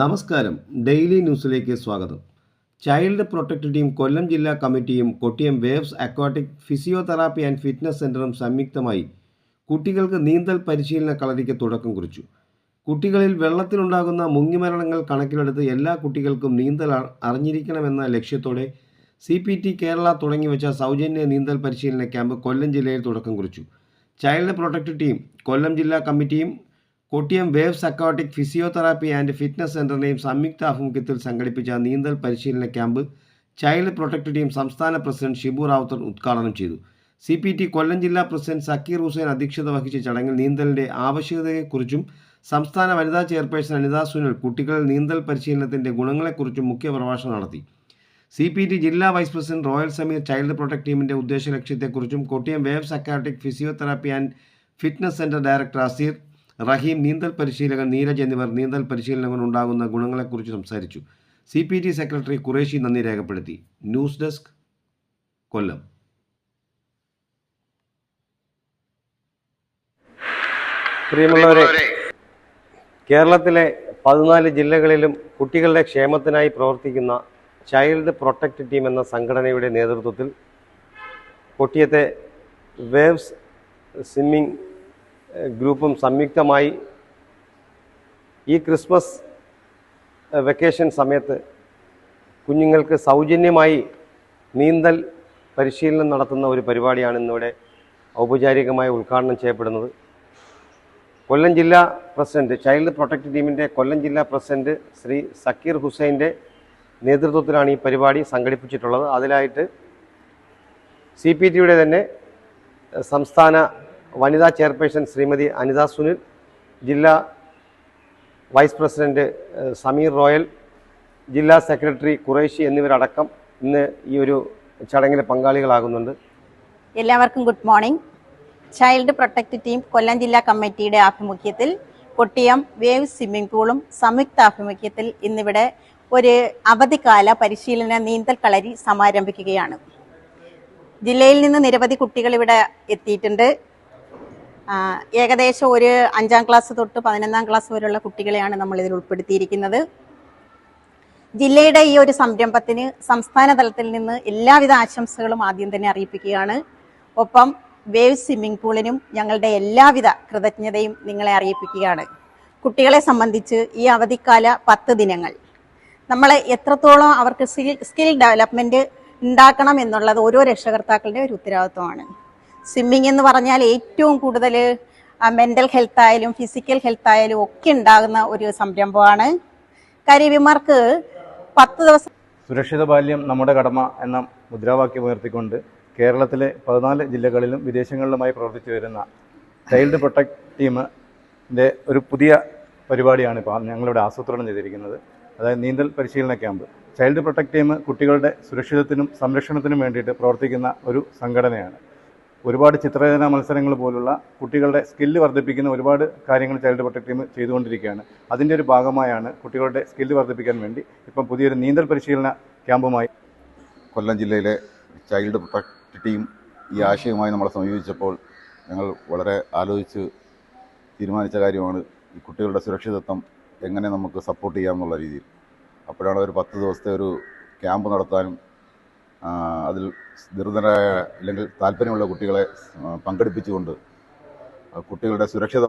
നമസ്കാരം. ഡെയിലി ന്യൂസിലേക്ക് സ്വാഗതം. ചൈൽഡ് പ്രൊട്ടക്ട് ടീം കൊല്ലം ജില്ലാ കമ്മിറ്റിയും Kottiyam waves aquatic physiotherapy and fitness സെന്ററും സംയുക്തമായി കുട്ടികൾക്ക് നീന്തൽ പരിശീലന കളരിക്ക് തുടക്കം കുറിച്ചു. കുട്ടികളിൽ വെള്ളത്തിലുണ്ടാകുന്ന മുങ്ങിമരണങ്ങൾ കണക്കിലെടുത്ത് എല്ലാ കുട്ടികൾക്കും നീന്തൽ അറിഞ്ഞിരിക്കണമെന്ന ലക്ഷ്യത്തോടെ സി പി ടി കേരള തുടങ്ങിവെച്ച സൗജന്യ നീന്തൽ പരിശീലന ക്യാമ്പ് കൊല്ലം ജില്ലയിൽ തുടക്കം കുറിച്ചു. ചൈൽഡ് പ്രൊട്ടക്ട് ടീം കൊല്ലം ജില്ലാ കമ്മിറ്റിയും Kottiyam waves aquatic physiotherapy and fitness സെന്ററിന്റെയും സംയുക്ത ആഭിമുഖ്യത്തിൽ സംഘടിപ്പിച്ച നീന്തൽ പരിശീലന ക്യാമ്പ് ചൈൽഡ് പ്രൊട്ടക്ട് ടീം സംസ്ഥാന പ്രസിഡന്റ് ഷിബു റാവുത്തർ ഉദ്ഘാടനം ചെയ്തു. സി പി ടി കൊല്ലം ജില്ലാ പ്രസിഡന്റ് സക്കീർ ഹുസൈൻ അധ്യക്ഷത വഹിച്ച ചടങ്ങിൽ നീന്തലിന്റെ ആവശ്യകതയെക്കുറിച്ചും സംസ്ഥാന വനിതാ ചെയർപേഴ്സൺ അനിത സുനിൽ കുട്ടികളിൽ നീന്തൽ പരിശീലനത്തിന്റെ ഗുണങ്ങളെക്കുറിച്ചും മുഖ്യ പ്രഭാഷണം നടത്തി. സി പി ടി ജില്ലാ vice president Royal Sameer child protect ടീമിന്റെ ഉദ്ദേശ ലക്ഷ്യത്തെക്കുറിച്ചും Kottiyam waves aquatic physiotherapy and fitness centre director Aseer Rahim നീന്തൽ പരിശീലകൻ നീരജ് എന്നിവർ നീന്തൽ പരിശീലനം കൊണ്ടുണ്ടാകുന്ന ഗുണങ്ങളെക്കുറിച്ച് സംസാരിച്ചു. C P T secretary Qureshi നന്ദി രേഖപ്പെടുത്തി. News desk Kollam. പ്രിയമുള്ളവരെ കേരളത്തിലെ പതിനാല് ജില്ലകളിലും കുട്ടികളുടെ ക്ഷേമത്തിനായി പ്രവർത്തിക്കുന്ന ചൈൽഡ് പ്രൊട്ടക്റ്റ് ടീം എന്ന സംഘടനയുടെ നേതൃത്വത്തിൽ കൊട്ടിയത്തെ വേവ്സ് സ്വിമ്മിംഗ് ഗ്രൂപ്പും സംയുക്തമായി ഈ ക്രിസ്മസ് വെക്കേഷൻ സമയത്ത് കുഞ്ഞുങ്ങൾക്ക് സൗജന്യമായി നീന്തൽ പരിശീലനം നടത്തുന്ന ഒരു പരിപാടിയാണ് ഇന്നിവിടെ ഔപചാരികമായി ഉദ്ഘാടനം ചെയ്യപ്പെടുന്നത്. കൊല്ലം ജില്ലാ പ്രസിഡന്റ് ചൈൽഡ് പ്രൊട്ടക്റ്റ് ടീമിന്റെ കൊല്ലം ജില്ലാ പ്രസിഡന്റ് ശ്രീ സക്കീർ ഹുസൈന്റെ നേതൃത്വത്തിലാണ് ഈ പരിപാടി സംഘടിപ്പിച്ചിട്ടുള്ളത്. അതിലായിട്ട് സി തന്നെ സംസ്ഥാന വനിതാ ചെയർപേഴ്സൺ ശ്രീമതി അനിത സുനിൽ ജില്ലാ വൈസ് പ്രസിഡന്റ് സമീർ റോയൽ ജില്ലാ സെക്രട്ടറി ഖുറേഷി എന്നിവരടക്കം ഇന്ന് ഈ ഒരു ചടങ്ങിൽ പങ്കാളികളാകുന്നുണ്ട്. എല്ലാവർക്കും good morning. Child protect team Kollam ജില്ലാ കമ്മിറ്റിയുടെ ആഭിമുഖ്യത്തിൽ കൊട്ടിയം വേവ് സ്വിമ്മിംഗ് പൂളും സംയുക്ത ആഭിമുഖ്യത്തിൽ ഇന്നിവിടെ ഒരു അവധിക്കാല പരിശീലന നീന്തൽ കളരി സമാരംഭിക്കുകയാണ്. ജില്ലയിൽ നിന്ന് നിരവധി കുട്ടികൾ ഇവിടെ എത്തിയിട്ടുണ്ട്. ഏകദേശം ഒരു അഞ്ചാം ക്ലാസ് തൊട്ട് പതിനൊന്നാം ക്ലാസ് വരെയുള്ള കുട്ടികളെയാണ് നമ്മൾ ഇതിൽ ഉൾപ്പെടുത്തിയിരിക്കുന്നത്. ജില്ലയുടെ ഈ ഒരു സംരംഭത്തിന് സംസ്ഥാന തലത്തിൽ നിന്ന് എല്ലാവിധ ആശംസകളും ആദ്യം തന്നെ അറിയിപ്പിക്കുകയാണ്. ഒപ്പം വേവ് സ്വിമ്മിംഗ് പൂളിനും ഞങ്ങളുടെ എല്ലാവിധ കൃതജ്ഞതയും നിങ്ങളെ അറിയിപ്പിക്കുകയാണ്. കുട്ടികളെ സംബന്ധിച്ച് ഈ അവധിക്കാല പത്ത് ദിനങ്ങൾ നമ്മൾ എത്രത്തോളം അവർക്ക് സ്കിൽ ഡെവലപ്മെന്റ് ഉണ്ടാക്കണം എന്നുള്ളത് ഓരോ രക്ഷകർത്താക്കളുടെ ഒരു ഉത്തരവാദിത്വമാണ്. സ്വിമ്മിംഗ് എന്ന് പറഞ്ഞാൽ ഏറ്റവും കൂടുതൽ മെന്റൽ ഹെൽത്ത് ആയാലും ഫിസിക്കൽ ഹെൽത്ത് ആയാലും ഒക്കെ ഉണ്ടാകുന്ന ഒരു സംരംഭമാണ്. കരിവിമാർക്ക് പത്ത് ദിവസം സുരക്ഷിത ബാല്യം നമ്മുടെ കടമ എന്ന മുദ്രാവാക്യം ഉയർത്തിക്കൊണ്ട് കേരളത്തിലെ പതിനാല് ജില്ലകളിലും വിദേശങ്ങളിലുമായി പ്രവർത്തിച്ചു വരുന്ന ചൈൽഡ് പ്രൊട്ടക്ട് ടീമിന്റെ ഒരു പുതിയ പരിപാടിയാണ് ഇപ്പോൾ ഞങ്ങളിവിടെ ആസൂത്രണം ചെയ്തിരിക്കുന്നത്. അതായത് നീന്തൽ പരിശീലന ക്യാമ്പ്. ചൈൽഡ് പ്രൊട്ടക്ട് ടീം കുട്ടികളുടെ സുരക്ഷിതത്തിനും സംരക്ഷണത്തിനും വേണ്ടിയിട്ട് പ്രവർത്തിക്കുന്ന ഒരു സംഘടനയാണ്. ഒരുപാട് ചിത്രരചന മത്സരങ്ങൾ പോലുള്ള കുട്ടികളുടെ സ്കില്ല് വർദ്ധിപ്പിക്കുന്ന ഒരുപാട് കാര്യങ്ങൾ ചൈൽഡ് പ്രൊട്ടക്ട് ടീം ചെയ്തുകൊണ്ടിരിക്കുകയാണ്. അതിന്റെ ഒരു ഭാഗമായാണ് കുട്ടികളുടെ സ്കില്ല് വർദ്ധിപ്പിക്കാൻ വേണ്ടി ഇപ്പം പുതിയൊരു നീന്തൽ പരിശീലന ക്യാമ്പുമായി കൊല്ലം ജില്ലയിലെ ചൈൽഡ് പ്രൊട്ടക്ട് ടീം ഈ ആശയവുമായി നമ്മളെ സമീപിച്ചപ്പോൾ ഞങ്ങൾ വളരെ ആലോചിച്ച് തീരുമാനിച്ച കാര്യമാണ് ഈ കുട്ടികളുടെ സുരക്ഷിതത്വം എങ്ങനെ നമുക്ക് സപ്പോർട്ട് ചെയ്യാമെന്നുള്ള രീതിയിൽ. അപ്പോഴാണ് ഒരു പത്ത് ദിവസത്തെ ഒരു ക്യാമ്പ് നടത്താനും അതിൽ നിർദ്ധനരായ അല്ലെങ്കിൽ താല്പര്യമുള്ള കുട്ടികളെ പങ്കെടുപ്പിച്ചുകൊണ്ട് കുട്ടികളുടെ സുരക്ഷിത